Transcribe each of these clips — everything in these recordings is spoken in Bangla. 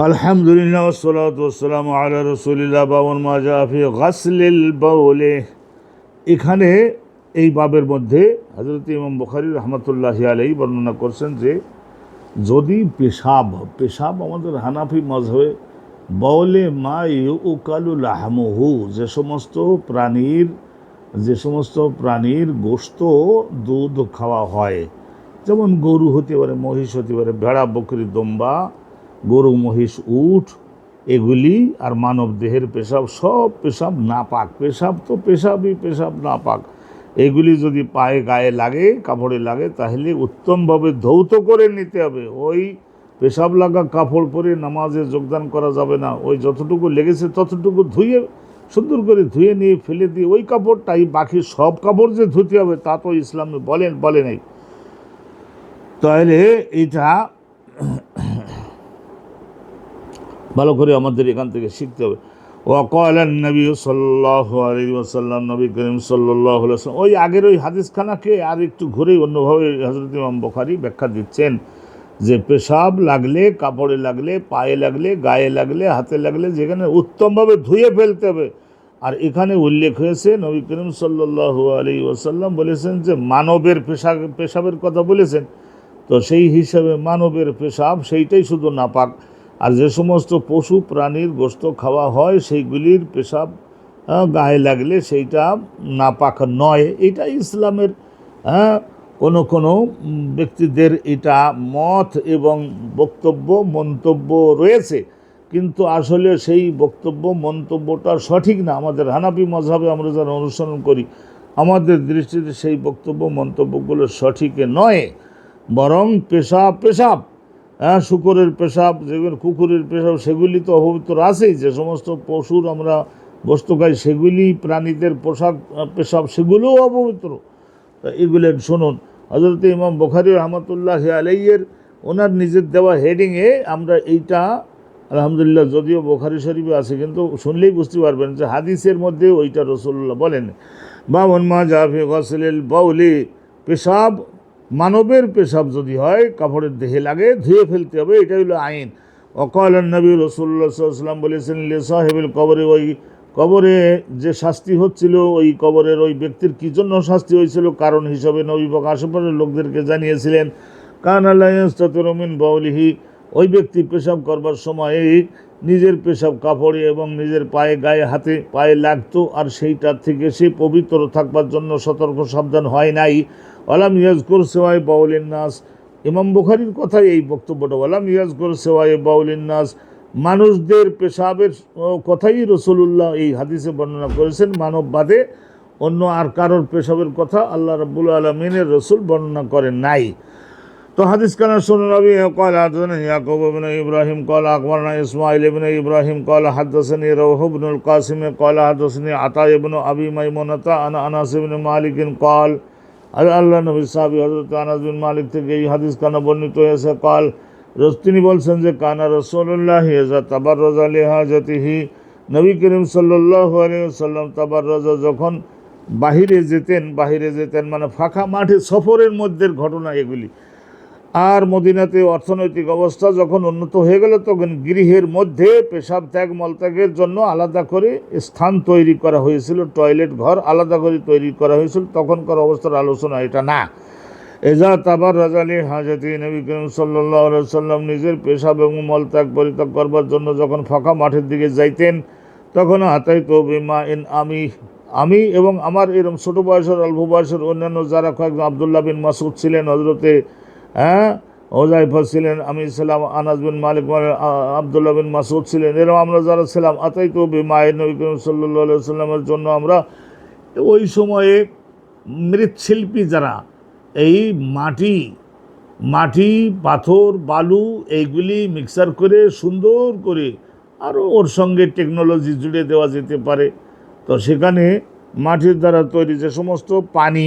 আলহামদুলিল্লাহ ওসলাতাম আলা রসুলিল্লাহ বাবন মাজাফি গাসলিল বাউলে। এখানে এই বাবের মধ্যে হজরত ইমাম বখারি রহমতুল্লাহ আলাই বর্ণনা করছেন যে, যদি পেশাব পেশাব আমাদের হানাফি মজহবে বাউলে মা ইউকালুল আহমহু যে সমস্ত প্রাণীর, যে সমস্ত প্রাণীর গোস্ত দুধ খাওয়া হয়, যেমন গরু হতে পারে, মহিষ হতে পারে, ভেড়া, বকরি, দম্বা গরু, মহিষ উঠ এগুলি আর মানব দেহের পেশাব, সব পেশাব নাপাক। পেশাব তো পেশাবই, পেশাব নাপাক। এগুলি যদি পায়ে, গায়ে লাগে, কাপড়ে লাগে, তাহলে উত্তমভাবে ধৌত করে নিতে হবে। ওই পেশাব লাগা কাপড় পরে নামাজে যোগদান করা যাবে না। ওই যতটুকু লেগেছে ততটুকু ধুয়ে, সুন্দর করে ধুয়ে নিয়ে ফেলে দিয়ে ওই কাপড়টাই বাকি সব কাপড় যে ধুতে হবে, তা তো ইসলামে বলেন, বলে নাই। তাহলে এটা ভালো করে আমাদের এখান থেকে শিখতে হবে। ওয়াকাল নবী সাল্লাহ আলী ওসাল্লাম নবী করিম সাল্লাহ ওই আগের ওই হাদিসখানাকে আর একটু ঘুরেই অন্যভাবে হজরত ইমাম বখারি ব্যাখ্যা দিচ্ছেন যে পেশাব লাগলে, কাপড়ে লাগলে, পায়ে লাগলে, গায়ে লাগলে, হাতে লাগলে যেখানে উত্তমভাবে ধুয়ে ফেলতে হবে। আর এখানে উল্লেখ হয়েছে নবী করিম সাল্লাহ আলী ওসাল্লাম বলেছেন যে মানবের পেশা পেশাবের কথা বলেছেন। তো সেই হিসাবে মানবের পেশাব সেইটাই শুধু নাপাক। আর যে সমস্ত পশু প্রাণীর গোস্ত খাওয়া হয়, সেইগুলির পেশাব গায়ে লাগলে সেইটা না নাপাক নয়। এটা ইসলামের কোনো কোনো ব্যক্তিদের এটা মত এবং বক্তব্য, মন্তব্য রয়েছে। কিন্তু আসলে সেই বক্তব্য, মন্তব্যটা সঠিক না। আমাদের হানাপি মজাবে আমরা যারা অনুসরণ করি, আমাদের দৃষ্টিতে সেই বক্তব্য, মন্তব্যগুলো সঠিক নয়। বরং পেশা পেশাব। হ্যাঁ শুকরের পেশাব, যেগুলো কুকুরের পেশাব, সেগুলি তো অপবিত্র আছেই। যে সমস্ত পশুর আমরা বস্তু খাই, সেগুলি, প্রাণীদের পোশাক পেশাব, সেগুলোও অপবিত্র। এগুলো শুনুন হজরত ইমাম বখারি রহমতুল্লাহ আলাইয়ের ওনার নিজের দেওয়া হেডিংয়ে আমরা এইটা, আলহামদুলিল্লাহ, যদিও বোখারি শরীফে আছে, কিন্তু শুনলেই বুঝতে পারবেন যে হাদিসের মধ্যে ওইটা রসুল্লাহ বলেন বাবন মা জাফি গসলেল বাউলি পেশাব মানবের পেশাব যদি হয় কাপড়ের দেহে লাগে, ধুয়ে ফেলতে হবে এটা হলো আইন। অকাল নবী রসুল্লাহ সাল্লাম বলেছেন, লে সাহেবের কবরে ওই কবরে যে শাস্তি হচ্ছিল, ওই কবরের ওই ব্যক্তির কী জন্য শাস্তি হয়েছিল? কারণ হিসাবে নবী পাক আশেপাশের লোকদেরকে জানিয়েছিলেন, কান আল্লাহমিন বাউলিহি ওই ব্যক্তি পেশাব করবার সময় নিজের পেশাব কাপড়ে এবং নিজের পায়ে গায়ে হাতে পায়ে লাগতো, আর সেইটার থেকে সে পবিত্র থাকবার জন্য সতর্ক সাবধান হয় নাই। ওলাম ইয়াজকুর সেওয়াই বাউলিন নাস। ইমাম বুখারির কথাই এই বক্তব্যটা ওলাম ইয়াজকুর সেওয়াই বাউলিন নাস। মানুষদের পেশাবের কথাই রসুল্লাহ এই হাদিসে বর্ণনা করেছেন, মানব বাদে অন্য আর কারোর পেশাবের কথা আল্লাহ রব্বুল আলমিনের রসুল বর্ণনা করেন নাই। তো হাদিস কানা শুনে রবি قال حدثنا يعقوب بن ابراهيم قال اخبرنا اسماعيل بن ابراهيم قال حدثني روح بن القاسم قال حدثني عطاء بن ابي ميمونة عن انس بن مالك قال আর আল্লাহ নবী সাহাবি হজরত আনাস বিন মালিক থেকে এই হাদিস কানা বর্ণিত হয়েছে কাল রস তিনি বলছেন যে কানা রসুল্লাহ তাবার রাজা লেহাজাতিহি নবী করিম সাল্লাহ আলিয়াল্লাম তাবার রাজা যখন বাহিরে যেতেন বাহিরে যেতেন মানে ফাঁকা মাঠে সফরের মধ্যে ঘটনা এগুলি আর মদিনাতে অর্থনৈতিক অবস্থা যখন উন্নত হয়ে গেল, তখন গৃহের মধ্যে পেশাব ত্যাগ মলত্যাগের জন্য আলাদা করে স্থান তৈরি করা হয়েছিল, টয়লেট ঘর আলাদা করে তৈরি করা হয়েছিল। তখনকার অবস্থার আলোচনা এটা না। এজা তাবার রাজালি হাজতি নবী করিম সাল্লাহ সাল্লাম নিজের পেশাব এবং মলত্যাগ পরিত্যাগ করবার জন্য যখন ফাঁকা মাঠের দিকে যাইতেন, তখন হাতাই তো বিমা ইন আমি আমি এবং আমার এরকম ছোটো বয়সের, অল্প বয়সের অন্যান্য যারা কয়েকজন আবদুল্লাহ বিন মাসুদ ছিলেন হজরতে হ্যাঁ? ওজাইফা ছিলেন, আমি ছিলাম আনাজ বিন মালিক আবদুল্লাহ বিন মাসুদ ছিলেন। এরকম আমরা যারা ছিলাম আতাই তো মায়ের নবী করিম সাল্লাহ সাল্লামের জন্য আমরা ওই সময়ে মৃৎশিল্পী যারা, এই মাটি মাটি, পাথর, বালু এইগুলি মিক্সার করে, সুন্দর করে আরও ওর সঙ্গে টেকনোলজি জুড়ে দেওয়া যেতে পারে। তো সেখানে মাটির দ্বারা তৈরি যে সমস্ত পানি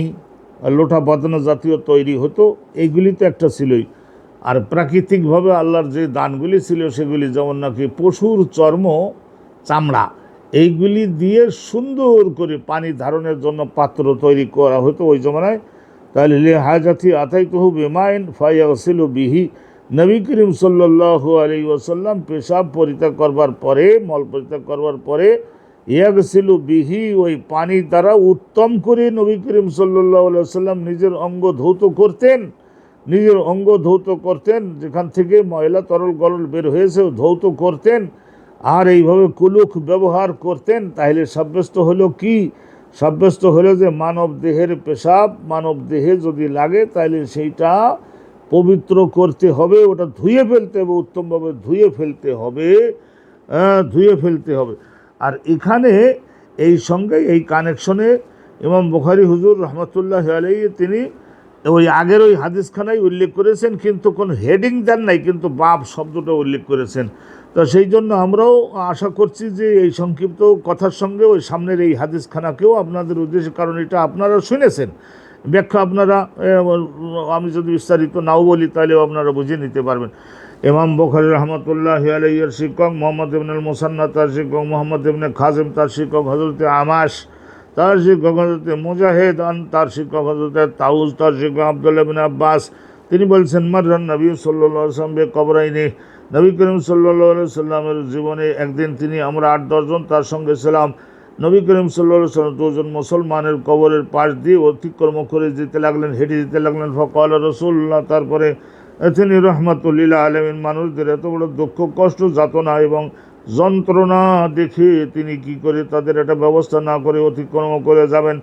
লোটা বদনা জাতীয় তৈরি হতো এইগুলি তো একটা ছিলই। আর প্রাকৃতিকভাবে আল্লাহর যে দানগুলি ছিল, সেগুলি যেমন নাকি পশুর চর্ম, চামড়া, এইগুলি দিয়ে সুন্দর করে পানি ধারণের জন্য পাত্র তৈরি করা হতো ওই জমানায়। তাহলে হাজাতি আতাই তহু বেমাইন ফাইয়াসিল বিহি। নবী করিম সাল্লাল্লাহু আলী ওসাল্লাম পেশাব পরিত্যাগ করবার পরে, মল পরিত্যাগ করবার পরে ইয়াগসিলু বিহি, ওই পানি দ্বারা উত্তম করে নবী করিম সাল্লাহ সাল্লাম নিজের অঙ্গ ধৌত করতেন। নিজের অঙ্গ ধৌত করতেন, যেখান থেকে ময়লা তরল গরল বের হয়েছে ধৌত করতেন। আর এইভাবে কুলুক ব্যবহার করতেন, তাহলে সাব্যস্ত হলো কি? সাব্যস্ত হলো যে মানব দেহের পেশাব, মানব দেহে যদি লাগে, তাহলে সেইটা পবিত্র করতে হবে, ওটা ধুয়ে ফেলতে হবে, উত্তমভাবে ধুয়ে ফেলতে হবে। ধুয়ে ফেলতে হবে। আর এখানে এই সঙ্গে এই কানেকশনে ইমাম বুখারি হুজুর রহমতুল্লাহ আলাই তিনি ওই আগের ওই হাদিসখানায় উল্লেখ করেছেন, কিন্তু কোনো হেডিং দেন নাই, কিন্তু বাপ শব্দটা উল্লেখ করেছেন। তো সেই জন্য আমরাও আশা করছি যে এই সংক্ষিপ্ত কথার সঙ্গে ওই সামনের এই হাদিসখানাকেও আপনাদের উদ্দেশ্যে, কারণ এটা আপনারা শুনেছেন। ব্যাখ্যা আপনারা আমি যদি বিস্তারিত নাও বলি, তাহলেও আপনারা বুঝে নিতে পারবেন। ইমাম বখারি রহমতুল্লাহ আলাইয়ের শিক্ষক মোহাম্মদ ইবনুল মোসান্না তার শিক্ষক, মোহাম্মদ ইবনে খাজিম তার শিক্ষক হজরতে আমাস তার শিক্ষক হজরতে মুজাহিদ আন তার শিক্ষক হজরতে তাউজ তার শিক্ষক, আবদুল্লাহ বিন আব্বাস। তিনি বলছেন, মার্রান নবী সাল্লাহ আসলাম বে কবরাইনে নবী করিম সাল্লাহ সাল্লামের জীবনে একদিন তিনি আমরা আট দশজন তার সঙ্গে ছিলাম। নবী করিম সাল্লাহ সাল্লাম দুজন মুসলমানের কবরের পাশ দিয়ে অতিক্রম করে যেতে লাগলেন, হেঁটে যেতে লাগলেন। ফকাল রসুল্লাহ তারপরে তিনি রহমাতুল্লিল্লা আলমিন মানুষদের এত বড় দুঃখ, কষ্ট, যাতনা এবং যন্ত্রণা দেখে তিনি কি করে তাদের একটা ব্যবস্থা না করে অতিক্রম করে যাবেন।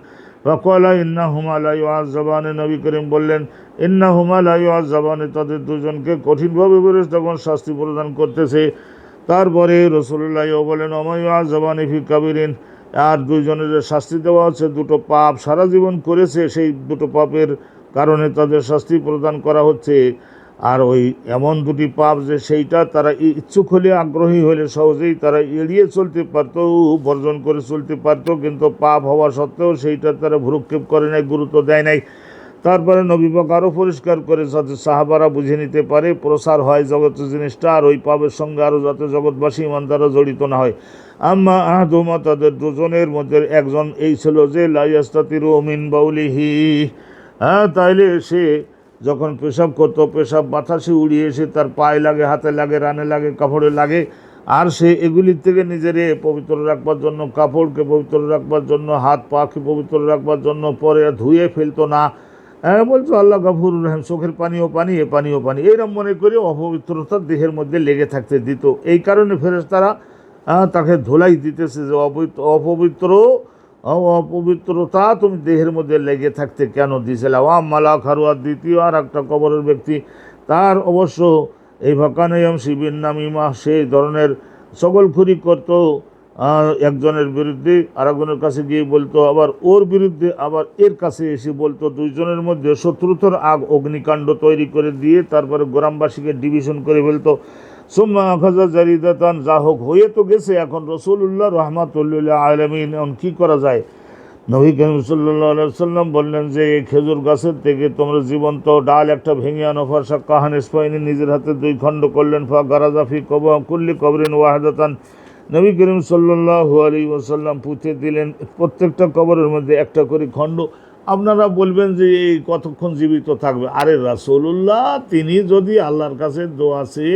ফকলা ইন্না হুমালাই আজ জবানে, নবী করিম বললেন ইন্না হুমালাই আজ জবানে, তাদের দুজনকে কঠিনভাবে বেরোস তখন শাস্তি প্রদান করতেছে। তারপরে রসুল্লাহ বলেন অময় জবানে ফি কাবিরিন। আর দুইজনের শাস্তি দেওয়া হচ্ছে দুটো পাপ সারা জীবন করেছে, সেই দুটো পাপের কারণে তাদের শাস্তি প্রদান করা হচ্ছে। আর ওই এমন দুটি পাপ যে সেইটা তারা ইচ্ছুক হলে, আগ্রহী হলে সহজেই তারা এড়িয়ে চলতে পারত, বর্জন করে চলতে পারত, কিন্তু পাপ হওয়া সত্ত্বেও সেইটা তারা ভ্রুক্ষেপ করে নাই, গুরুত্ব দেয় নাই। তারপরে নবীবাক আরও পরিষ্কার করে যাতে সাহাবারা বুঝে নিতে পারে, প্রসার হয় জগতের জিনিসটা, আর ওই পাপের সঙ্গে আরও যাতে জগৎবাসী ইমানদারা জড়িত না হয়। আম্মা আহদুমা, তাদের দুজনের মধ্যে একজন এই ছিল যে লাইয়াস্তাতির মিন বাউলিহি। হ্যাঁ তাইলে সে যখন পেশাব করতো, পেশাব বাতাসে উড়িয়ে এসে তার পায়ে লাগে, হাতে লাগে, রানে লাগে, কাপড়ে লাগে। আর সে এগুলির থেকে নিজেরে পবিত্র রাখবার জন্য, কাপড়কে পবিত্র রাখবার জন্য হাত পাকে পবিত্র রাখবার জন্য, পরে ধুয়ে ফেলতো না। বলছো আল্লাহ গাফুর রহিম চোখের পানিও পানি এ পানিও পানি। এইরকম মনে করে অপবিত্রতা দেহের মধ্যে লেগে থাকতে দিত। এই কারণে ফেরেস তারা তাকে ধোলাই দিতেছে যে অপবিত্র অপবিত্র অপবিত্রতা তুমি দেহের মধ্যে লেগে থাকতে কেন দিয়েছিল আম মালা খারুয়া দ্বিতীয় আর একটা কবরের ব্যক্তি তার অবশ্য এই ভকানয়ম শিবির নামিমা সেই ধরনের সকলখুরি করতো। আহ, একজনের বিরুদ্ধে আরেকজনের কাছে গিয়ে বলতো, আবার ওর বিরুদ্ধে আবার এর কাছে এসে বলতো, দুইজনের মধ্যে শত্রুতর আগ অগ্নিকাণ্ড তৈরি করে দিয়ে তারপরে গ্রামবাসীকে ডিভিশন করে ফেলতো। সুম্মা আখাজা জারিদাতান, যা হোক, হয়ে তো গেছে এখন। রসুল্লাহ রহমাতুল্লাহ আলমিন, এখন কী করা যায়? নবী করিম সাল্লাম বললেন যে এই খেজুর গাছের থেকে তোমরা জীবন্ত ডাল, একটা ভেঙে আনো, ফার্সা কাহান ইসপাইনি নিজের হাতে দুই খণ্ড করলেন, ফা গারাজাফি কব, কুল্লি কবরিন ওয়াহাদাতান নবী করিম সাল্লাহ আলী ওসাল্লাম পুঁতে দিলেন প্রত্যেকটা কবরের মধ্যে একটা করে খণ্ড। আপনারা বলবেন যে এই কতক্ষণ জীবিত থাকবে? আরে রাসূলুল্লাহ, তিনি যদি আল্লাহর কাছে দোয়াছে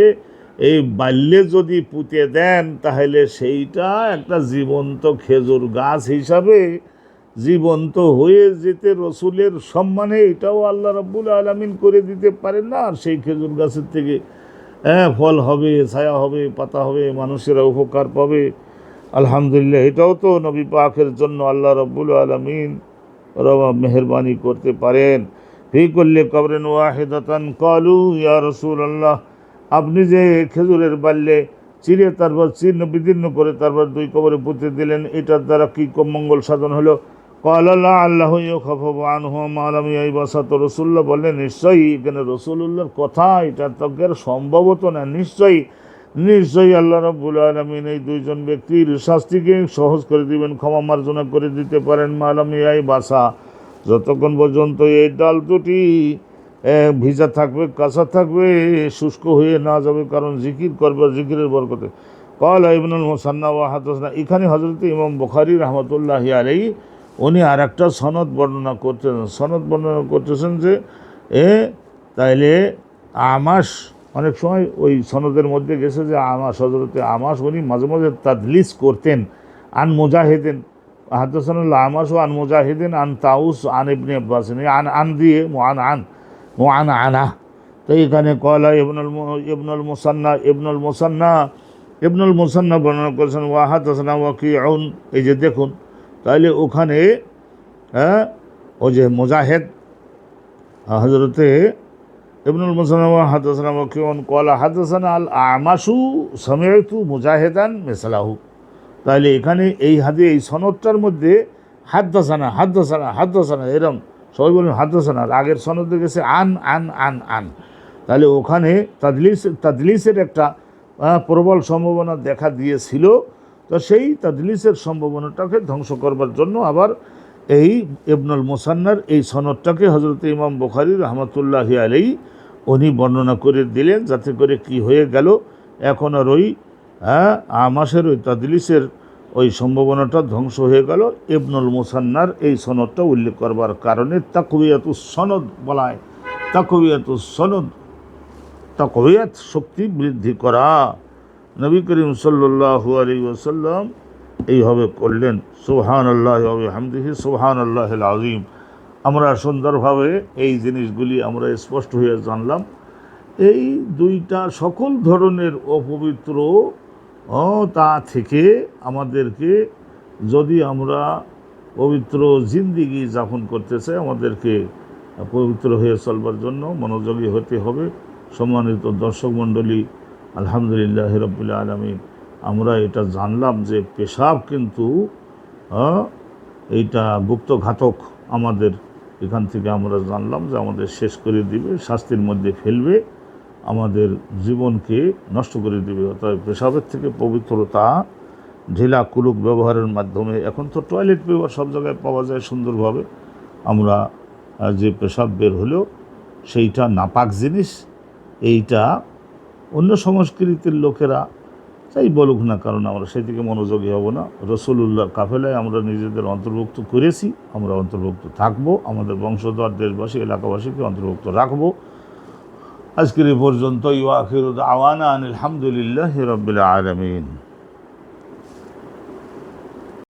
এই বাল্যে যদি পুঁতে দেন, তাহলে সেইটা একটা জীবন্ত খেজুর গাছ হিসাবে জীবন্ত হয়ে যেতে রসুলের সম্মানে এটাও আল্লাহ রাব্বুল আলামিন করে দিতে পারেন না। আর সেই খেজুর গাছের থেকে হ্যাঁ ফল হবে, ছায়া হবে, পাতা হবে, মানুষেরা উপকার পাবে। আলহামদুলিল্লাহ, এটাও তো নবী পাকের জন্য আল্লাহ রব্বুল আলমিন রবা মেহরবানি করতে পারেন। ফি করলে কবরেন ওয়াহেদাতান কালু ইয়া রসুল আল্লাহ আপনি যে খেজুরের বাল্যে চিরে তারপর চিহ্ন বিদীর্ণ করে তারপর দুই কবরে পুঁতে দিলেন, এটার দ্বারা কী মঙ্গল সাধন হলো? নিশ্চয়ই, এখানে কথা, এটা সম্ভবত না? নিশ্চয়ই নিশ্চয়ই আল্লাহ রব্বুল আলমিন এই দুইজন ব্যক্তির শাস্তিকে সহজ করে দিবেন, ক্ষমা মার্জনা করে দিতে পারেন মালামি এই বাসা যতক্ষণ পর্যন্ত এই ডাল দুটি ভিজা থাকবে, কাঁচা থাকবে, শুষ্ক হয়ে না যাবে, কারণ জিকির করবে, জিকিরের বরকতে। কল ইবনুল মোসান্না ওয়া এখানে হজরত ইমাম বুখারি রহমতুল্লাহ আলাই উনি আর একটা সনদ বর্ণনা করতেছেন। সনদ বর্ণনা করতেছেন যে, এ, তাইলে আমাস, অনেক সময় ওই সনদের মধ্যে গেছে যে, আমাস হজরতে আমাস, উনি মাঝে মাঝে তাদলিস করতেন। আন মুজাহিদিন, হাদাসানুল্লাহ, আমাস ও আন মুজাহিদিন, আন তাউস, আন ইবনে আব্বাস আন আন দিয়ে মো আন ও আন। তো এখানে কয়লা ইবনুল ইবনুল মুসান্না ইবনুল মুসান্না ইবনুল মুসান্না বর্ণনা করেছেন ওয়াহাদ হাসানা ওয়াকি এই যে দেখুন তাহলে ওখানে হ্যাঁ ও যে মোজাহেদ হজরতে ইবনুল মুসান্না হাদাসানা ওয়াকি আউন কলা, হাদাসানা আল আমাসু সামিয়তু মুজাহেদান মেসালাহু। তাহলে এখানে এই হাদে, এই সনদটার মধ্যে হাদ্দাসানা হাদ্দাসানা হাদ্দাসানা এরম, সবাই বলেন হাদ্দাসানা আগের সনদে গেছে আন আন আন আন। তাহলে ওখানে তাদলিস, তাদলিসের একটা প্রবল সম্ভাবনা দেখা দিয়েছিল। তো সেই তাদলিসের সম্ভাবনাটাকে ধ্বংস করবার জন্য আবার এই ইবনুল মোসান্নার এই সনদটাকে হজরত ইমাম বুখারি রহমতুল্লাহ আলাই উনি বর্ণনা করে দিলেন, যাতে করে কি হয়ে গেল, এখন আর ওই হ্যাঁ আমাসের ওই তাদলিসের ওই সম্ভাবনাটা ধ্বংস হয়ে গেল। ইবনুল মোসান্নার এই সনদটা উল্লেখ করবার কারণে তাকবিয়াতু সনদ বলায় তাকবিয়াতু সনদ তাকবিয়াত শক্তি বৃদ্ধি করা। নবী করিম সাল্লাল্লাহু আলাইহি ওয়াসাল্লাম এইভাবে করলেন সুবহান আল্লাহ হামদিহি সুবহান আল্লাহ আজিম আমরা সুন্দরভাবে এই জিনিসগুলি আমরা স্পষ্ট হয়ে জানলাম। এই দুইটা সকল ধরনের অপবিত্র তা থেকে আমাদেরকে যদি আমরা পবিত্র জিন্দিগি যাপন করতে চাই, আমাদেরকে পবিত্র হয়ে চলবার জন্য মনোযোগী হতে হবে। সম্মানিত দর্শক মণ্ডলী আলহামদুলিল্লাহ রবিল আলমিন। আমরা এটা জানলাম যে পেশাব কিন্তু আহ, এইটা গুপ্তঘাতক আমাদের। এখান থেকে আমরা জানলাম যে আমাদের শেষ করে দিবে শাস্তির মধ্যে ফেলবে আমাদের জীবনকে নষ্ট করে দিবে। অর্থাৎ পেশাবের থেকে পবিত্রতা ঢিলা কুলুক ব্যবহারের মাধ্যমে এখন তো টয়লেট পেপার সব জায়গায় পাওয়া যায় সুন্দরভাবে। আমরা যে পেশাব বের হলেও সেইটা নাপাক জিনিস এইটা অন্য সংস্কৃতির লোকেরা তাই বলুক না কারণ আমরা সেদিকে মনোযোগী হব না। রসুল্লাহর কাফেলায় আমরা নিজেদের অন্তর্ভুক্ত করেছি, আমরা অন্তর্ভুক্ত থাকব, আমাদের বংশধর দেশবাসী, এলাকাবাসীকে অন্তর্ভুক্ত রাখব। আজকের এই পর্যন্ত ইউআখির আওয়ানা আনিল হামদুলিল্লাহ রবিল আলমিন।